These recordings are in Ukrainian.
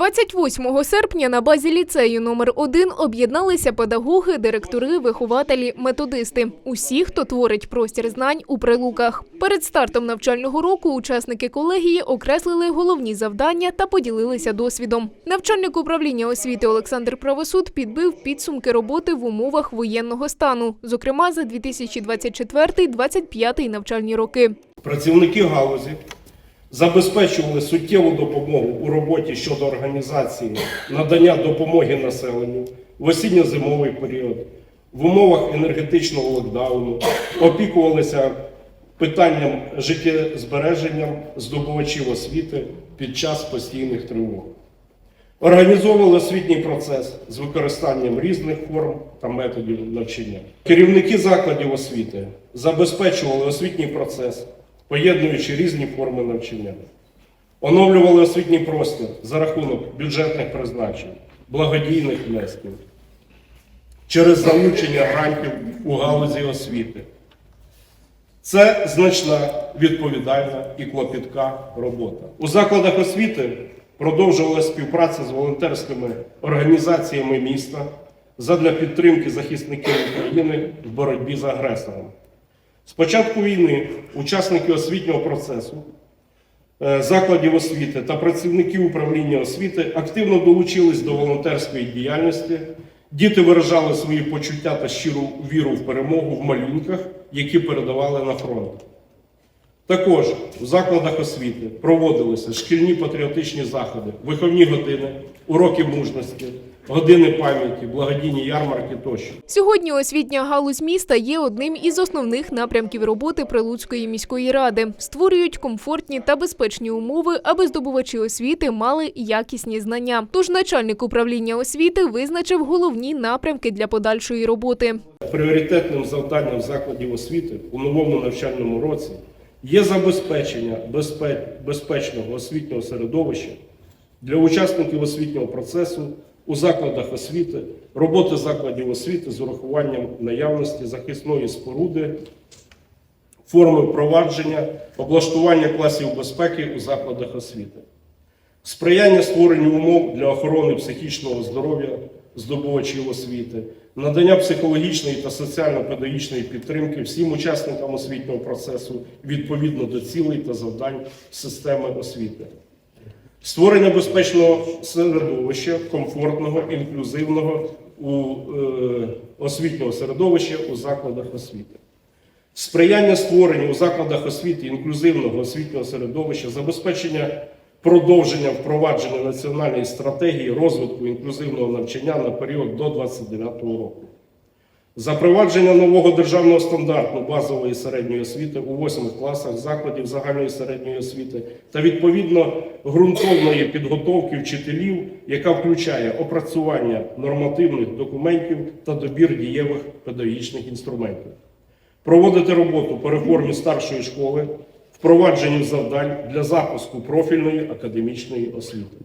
28 серпня на базі ліцею номер 1 об'єдналися педагоги, директори, вихователі, методисти. Усі, хто творить простір знань у прилуках. Перед стартом навчального року учасники колегії окреслили головні завдання та поділилися досвідом. Начальник управління освіти Олександр Правосуд підбив підсумки роботи в умовах воєнного стану, зокрема за 2024-2025 навчальні роки. Працівники галузі забезпечували суттєву допомогу у роботі щодо організації надання допомоги населенню в осінньо-зимовий період, в умовах енергетичного локдауну, опікувалися питанням життєзбереженням здобувачів освіти під час постійних тривог. Організовували освітній процес з використанням різних форм та методів навчання. Керівники закладів освіти забезпечували освітній процес, поєднуючи різні форми навчання. Оновлювали освітній простір за рахунок бюджетних призначень, благодійних внесків, через залучення грантів у галузі освіти. Це значна відповідальна і клопітка робота. У закладах освіти продовжувалася співпраця з волонтерськими організаціями міста задля підтримки захисників України в боротьбі з агресором. З початку війни учасники освітнього процесу, е, закладів освіти та працівники управління освіти активно долучились до волонтерської діяльності. Діти виражали свої почуття та щиру віру в перемогу в малюнках, які передавали на фронт. Також в закладах освіти проводилися шкільні патріотичні заходи, виховні години, уроки мужності, години пам'яті, благодійні ярмарки тощо. Сьогодні освітня галузь міста є одним із основних напрямків роботи Прилуцької міської ради. Створюють комфортні та безпечні умови, аби здобувачі освіти мали якісні знання. Тож начальник управління освіти визначив головні напрямки для подальшої роботи. Пріоритетним завданням закладів освіти у новому навчальному році є забезпечення безпечного освітнього середовища для учасників освітнього процесу у закладах освіти, роботи закладів освіти з урахуванням наявності захисної споруди, форми впровадження, облаштування класів безпеки у закладах освіти, сприяння створенню умов для охорони психічного здоров'я здобувачів освіти, надання психологічної та соціально-педагогічної підтримки всім учасникам освітнього процесу відповідно до цілей та завдань системи освіти. Створення безпечного середовища, комфортного, інклюзивного у, е, освітнього середовища у закладах освіти. Сприяння створенню у закладах освіти інклюзивного освітнього середовища, забезпечення продовження впровадження національної стратегії розвитку інклюзивного навчання на період до 2029 року. Запровадження нового державного стандарту базової середньої освіти у восьмих класах закладів загальної середньої освіти та відповідно ґрунтовної підготовки вчителів, яка включає опрацювання нормативних документів та добір дієвих педагогічних інструментів. Проводити роботу по реформі старшої школи, впровадженню завдань для запуску профільної академічної освіти.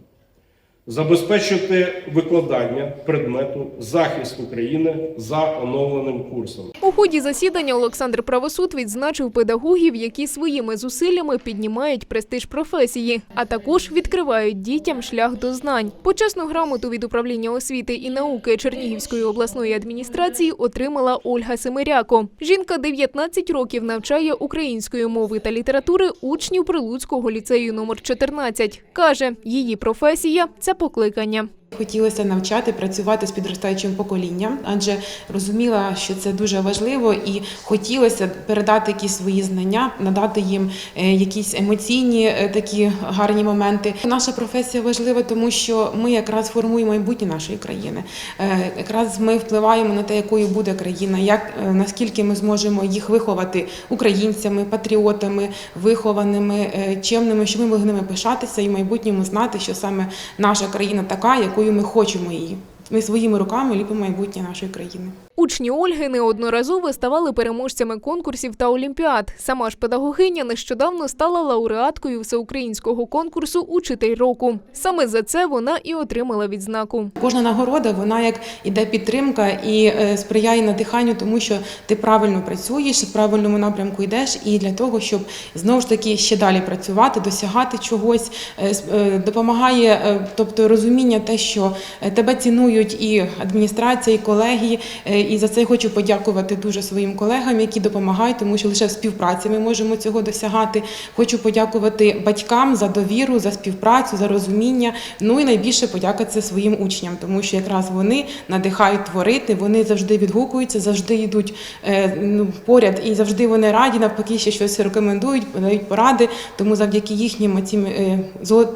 Забезпечити викладання предмету захист України за оновленим курсом. У ході засідання Олександр Правосуд відзначив педагогів, які своїми зусиллями піднімають престиж професії, а також відкривають дітям шлях до знань. Почесну грамоту від управління освіти і науки Чернігівської обласної адміністрації отримала Ольга Семиряко. Жінка 19 років навчає української мови та літератури учнів Прилуцького ліцею номер 14. Каже, її професія це покликання. Хотілося навчати, працювати з підростаючим поколінням, адже розуміла, що це дуже важливо, і хотілося передати якісь свої знання, надати їм е, якісь емоційні е, такі гарні моменти. Наша професія важлива, тому що ми якраз формуємо майбутнє нашої країни. Е, Якраз ми впливаємо на те, якою буде країна, як наскільки ми зможемо їх виховати українцями, патріотами, вихованими, чемними, щоб ми могли пишатися і в майбутньому знати, що саме наша країна така, якою ми хочемо її. Ми своїми руками ліпимо майбутнє нашої країни. Учні Ольги неодноразово ставали переможцями конкурсів та олімпіад. Сама ж педагогиня нещодавно стала лауреаткою всеукраїнського конкурсу Учитель року. Саме за це вона і отримала відзнаку. Кожна нагорода вона як іде підтримка і е, сприяє надиханню, тому що ти правильно працюєш, в правильному напрямку йдеш, і для того, щоб знову ж таки ще далі працювати, досягати чогось, е, е, допомагає, тобто розуміння те, що тебе цінують і адміністрація, і колеги. І за це хочу подякувати дуже своїм колегам, які допомагають, тому що лише в співпраці ми можемо цього досягати. Хочу подякувати батькам за довіру, за співпрацю, за розуміння. Ну і найбільше подяка це своїм учням, тому що якраз вони надихають творити, вони завжди відгукуються, завжди йдуть е, ну, поряд і завжди вони раді, навпаки, ще щось рекомендують, дають поради. Тому завдяки їхнім цим е,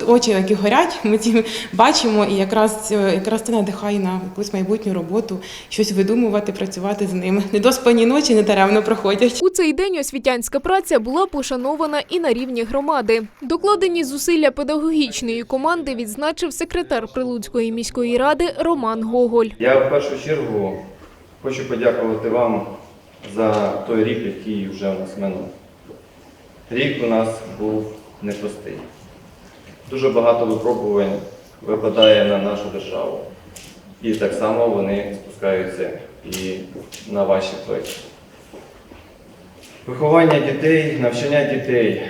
очі, які горять, ми ці бачимо, і якраз е, якраз це надихає на якусь майбутню роботу, щось видумувати, працювати з ними. Недоспані ночі не даремно проходять. У цей день освітянська праця була пошанована і на рівні громади. Докладені зусилля педагогічної команди відзначив секретар Прилуцької міської ради Роман Гоголь. Я в першу чергу хочу подякувати вам за той рік, який вже у нас минув. Рік у нас був непростий. Дуже багато випробувань випадає на нашу державу. І так само вони спускаються і на ваші плечі. Виховання дітей, навчання дітей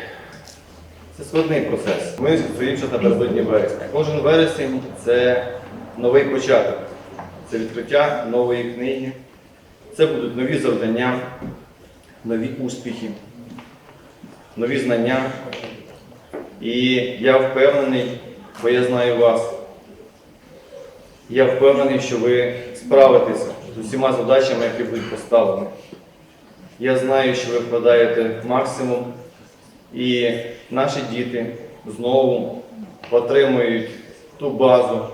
це складний процес. Ми стоїмося напередодні вересня. Кожен вересень це новий початок, це відкриття нової книги, це будуть нові завдання, нові успіхи, нові знання. І я впевнений, бо я знаю вас. Я впевнений, що ви справитеся усіма задачами, які будуть поставлені. Я знаю, що ви вкладаєте максимум, і наші діти знову отримують ту базу,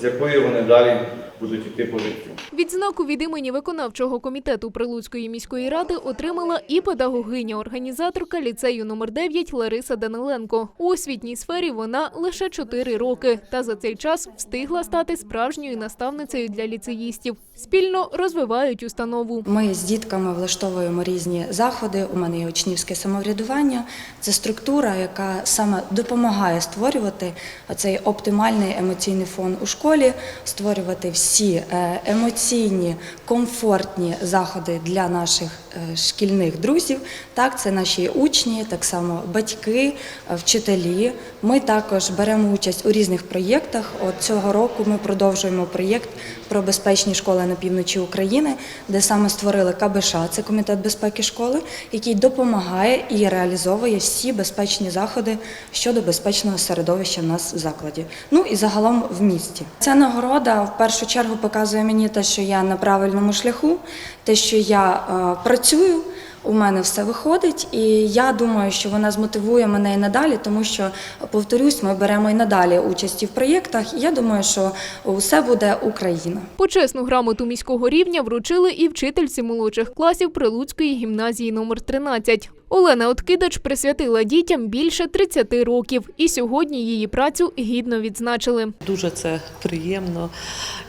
з якої вони далі будуть йти по життю. Відзнаку від імені виконавчого комітету Прилуцької міської ради отримала і педагогиня-організаторка ліцею номер 9 Лариса Даниленко. У освітній сфері вона лише 4 роки, та за цей час встигла стати справжньою наставницею для ліцеїстів. Спільно розвивають установу. Ми з дітками влаштовуємо різні заходи. У мене є учнівське самоврядування. Це структура, яка саме допомагає створювати цей оптимальний емоційний фон у школі, створювати всі е, емоційні, комфортні заходи для наших шкільних друзів. Так, це наші учні, так само батьки, е, вчителі. Ми також беремо участь у різних проєктах. От цього року ми продовжуємо проєкт про безпечні школи на півночі України, де саме створили КБШ, це комітет безпеки школи, який допомагає і реалізовує всі безпечні заходи щодо безпечного середовища в нас в закладі. Ну і загалом в місті. Ця нагорода в першу чергу показує мені те, що я на правильному шляху, те, що я е, працюю. У мене все виходить, і я думаю, що вона змотивує мене і надалі, тому що, повторюсь, ми беремо і надалі участь в проєктах. І я думаю, що усе буде Україна. Почесну грамоту міського рівня вручили і вчительці молодших класів Прилуцької гімназії номер 13. Олена Откидач присвятила дітям більше 30 років, і сьогодні її працю гідно відзначили. Дуже це приємно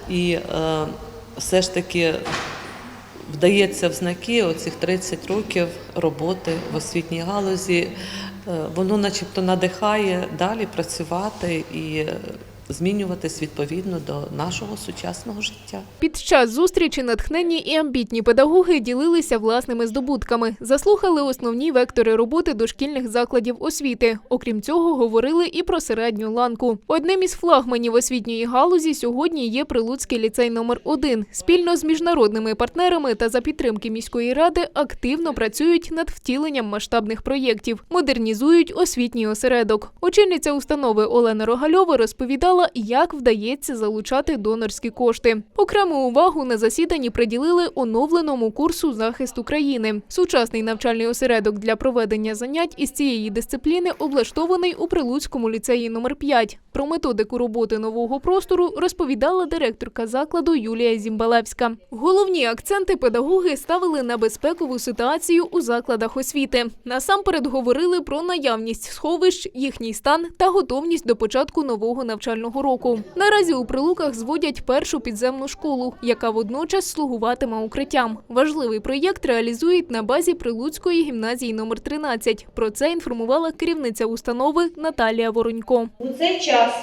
і е, все ж таки вдається в знаки оцих 30 років роботи в освітній галузі. Е, воно начебто надихає далі працювати і змінюватись відповідно до нашого сучасного життя. Під час зустрічі натхненні і амбітні педагоги ділилися власними здобутками, заслухали основні вектори роботи дошкільних закладів освіти. Окрім цього, говорили і про середню ланку. Одним із флагманів освітньої галузі сьогодні є Прилуцький ліцей номер 1 Спільно з міжнародними партнерами та за підтримки міської ради активно працюють над втіленням масштабних проєктів, модернізують освітній осередок. Очільниця установи Олена Рогальова розповідала, як вдається залучати донорські кошти. Окрему увагу на засіданні приділили оновленому курсу захист України. Сучасний навчальний осередок для проведення занять із цієї дисципліни облаштований у Прилуцькому ліцеї номер 5 Про методику роботи нового простору розповідала директорка закладу Юлія Зімбалевська. Головні акценти педагоги ставили на безпекову ситуацію у закладах освіти. Насамперед говорили про наявність сховищ, їхній стан та готовність до початку нового навчального навчального року. Наразі у прилуках зводять першу підземну школу, яка водночас слугуватиме укриттям. Важливий проєкт реалізують на базі Прилуцької гімназії номер 13. Про це інформувала керівниця установи Наталія Воронько. У цей час,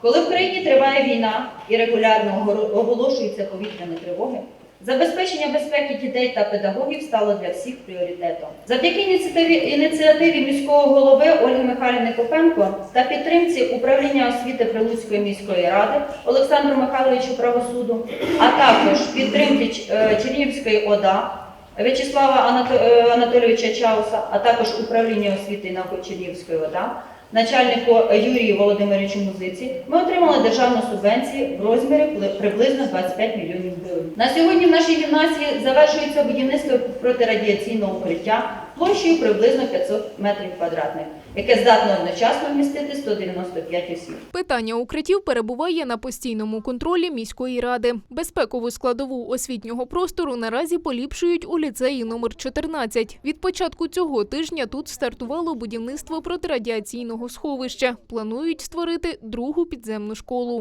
коли в країні триває війна і регулярно оголошуються повітряні тривоги, забезпечення безпеки дітей та педагогів стало для всіх пріоритетом. Завдяки ініціативі, ініціативі міського голови Ольги Михайлівни Копенко та підтримці управління освіти Прилуцької міської ради Олександру Михайловичу правосуду, а також підтримки е, Чернігівської ОДА В'ячеслава е, Анатолійовича Чауса, а також управління освіти і науки Чернігівської ОДА, начальнику Юрію Володимировичу Музиці, ми отримали державну субвенцію в розмірі приблизно 25 мільйонів гривень. На сьогодні в нашій гімназії завершується будівництво протирадіаційного укриття площею приблизно 500 метрів квадратних, яке здатно одночасно вмістити 195 осіб. Питання укриттів перебуває на постійному контролі міської ради. Безпекову складову освітнього простору наразі поліпшують у ліцеї номер 14. Від початку цього тижня тут стартувало будівництво протирадіаційного сховища. Планують створити другу підземну школу.